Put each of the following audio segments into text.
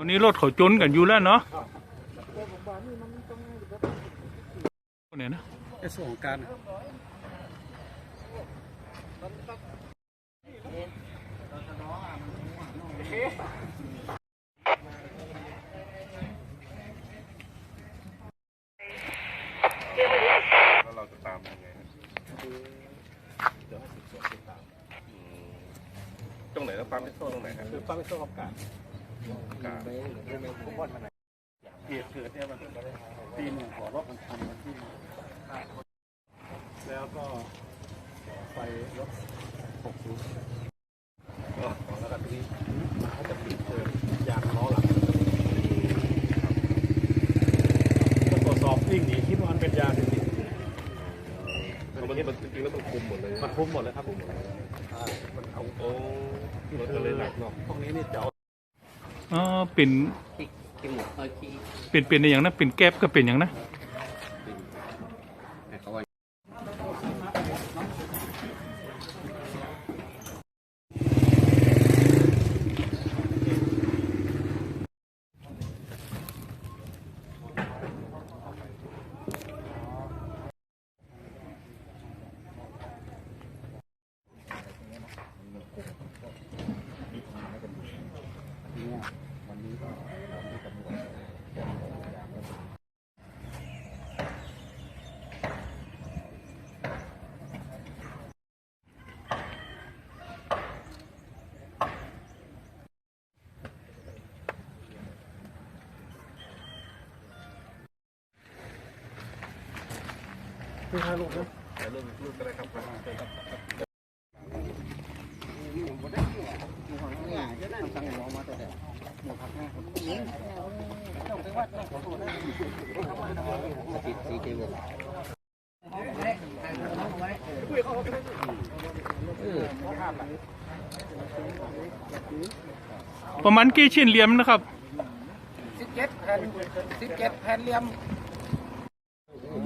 วันนี้รถเขาจนกันอยู่แล้วเนาะตัวผมว่านี่มันต้องให้แบบเนี่ยนะในส่วนของการ รงไหนแล้วปั๊มพิโซ่ตรงไหนครับคือปั๊มพิโซ่กับกาดกาดเหตุเกิดเนี่ยมันตีหนึ่งขอรถมันทำมันที่แล้วก็ไฟรถ60 นมันจริงๆแล้วมันคุมหมดเลยมันคุ้มหมดเลยครับผมอ่ามันเอาโอ้รถก็เลยหนักเนาะพวกนี้นี่เจ๋วอ๋อเป็นที่หมดเมื่อกี้เป็นเป็นอย่างนะเป็นแก๊บก็เป็นอย่างนะ แต่เขาว่า คือถ่ายรูปนะ ถ่ายรูปรูปก็ได้ครับเชิญครับ จะนั่งสั่งหมอมาแต่เดี๋ยวหมูผักแม่ผมนี่ต้องไปวัดต้องขอโทษนะติดสีเขียวประมาณกี่ชิ้นเหลี่ยมนะครับสิบเจ็ดแผ่นสิบเจ็ดแผ่นเหลี่ยม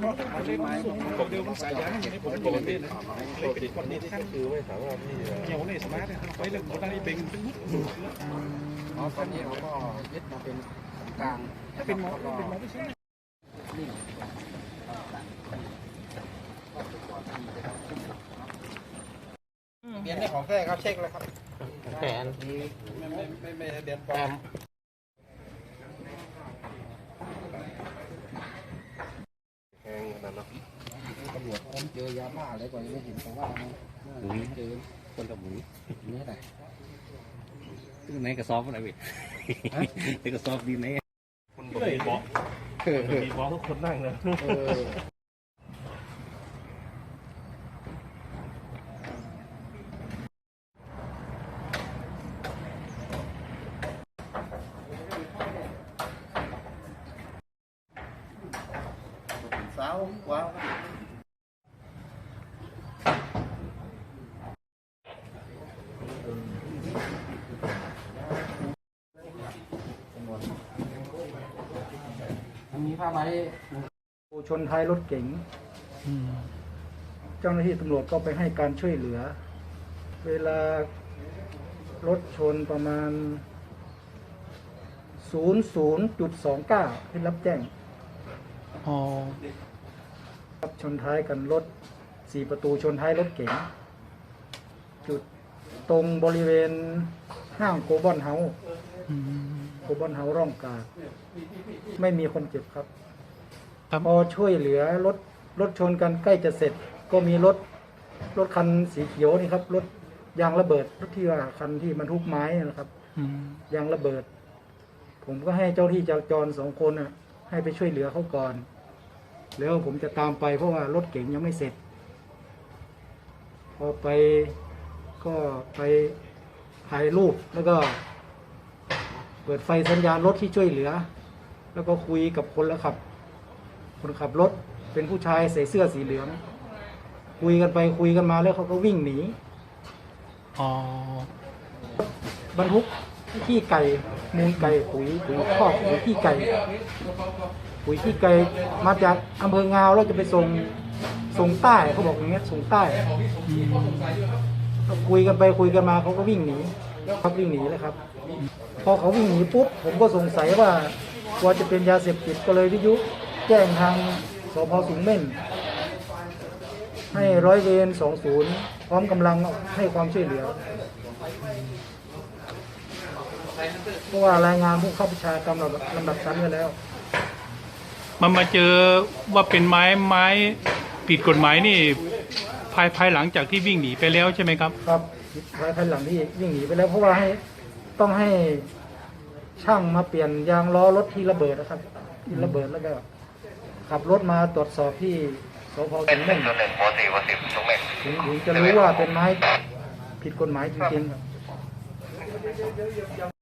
อย่างนี้ผมปกตินะปกติคนนี้ที่คือไม่สามารถที่จะเหนียวนี่สมาร์ทนะไปเรื่องของตั้งนี่เป็นเป็นมุดอ๋อตอนนี้เราก็ยึดมาเป็นกลางถ้าเป็นหมอเป็นหมอไม่ใช่เปลี่ยนได้ของแท้ครับเช็คเลยครับแขนไม่ไม่ไม่ไม่เดือนปลอม แห้งนั่นเนาะ ตำรวจผม เจอยาบ้าอะไรกว่ายังไม่เห็นแต่ว่าเจอคนกับหมูนี่แหละตึ้งไหนกระสอบอะไรเว้ยตึ้งกระสอบดีไหนคนบอกมีเบาะมีเบาะทุกคนนั่งเลยเออสาวว้าว ผ้าใบชนท้ายรถเก๋งเจ้าหน้าที่ตำรวจก็ไปให้การช่วยเหลือ เวลารถชนประมาณ 00.29 ที่รับแจ้งอ๋อครับชนท้ายกันรถสี่ประตูชนท้ายรถเก๋งจุดตรงบริเวณห้างโกบอนเฮาส์ อืมโกบอนเฮาร่องกา ไม่มีคนเจ็บครับครับ พอช่วยเหลือรถรถชนกันใกล้จะเสร็จ ก็มีรถรถคันสีเขียวนี่ครับรถยางระเบิดรถที่ว่าคันที่บรรทุกไม้นะครับ อืมยางระเบิด ผมก็ให้เจ้าที่จราจรสองคนน่ะ ให้ไปช่วยเหลือเขาก่อน แล้วผมจะตามไปเพราะว่ารถเก๋งยังไม่เสร็จ พอไปก็ไปถ่ายรูปแล้วก็ เปิดไฟสัญญาณรถที่ช่วยเหลือ แล้วก็คุยกับคนแล้วขับ คนขับรถเป็นผู้ชายใส่เสื้อสีเหลือง คุยกันไปคุยกันมาแล้วเขาก็วิ่งหนีอ๋อบรรทุกขี้ไก่มูลไก่ปุ๋ยปุ๋ยคอกปุ๋ยขี้ไก่ปุ๋ยขี้ไก่มาจากอำเภองาวแล้วจะไปส่งส่งใต้เขาบอกอย่างเงี้ยส่งใต้ก็คุยกันไปคุยกันมาเขาก็วิ่งหนี ครับวิ่งหนีเลยครับ พอเขาวิ่งหนีปุ๊บผมก็สงสัยว่ากลัวจะเป็นยาเสพติดก็เลยวิทยุแจ้งทางสพสูงเม่น ให้ร้อยเวรสองศูนย์พร้อมกำลังให้ความช่วยเหลือเพราะว่ารายงานผู้เข้าประชากรรมลำดับลำดับชั้นไว้แล้ว มันมาเจอว่าเป็นไม้ไม้ผิดกฎหมายนี่ ภายภายหลังจากที่วิ่งหนีไปแล้วใช่ไหมครับ ครับ ภายภายหลังที่วิ่งหนีไปแล้ว เพราะว่าให้ต้องให้ช่างมาเปลี่ยนยางล้อรถที่ระเบิดนะครับที่ระเบิดแล้วก็ขับรถมาตรวจสอบที่สพสูงเม่นถึงถึงจะรู้ว่าเป็นไม้ผิดกฎหมายจริงๆครับ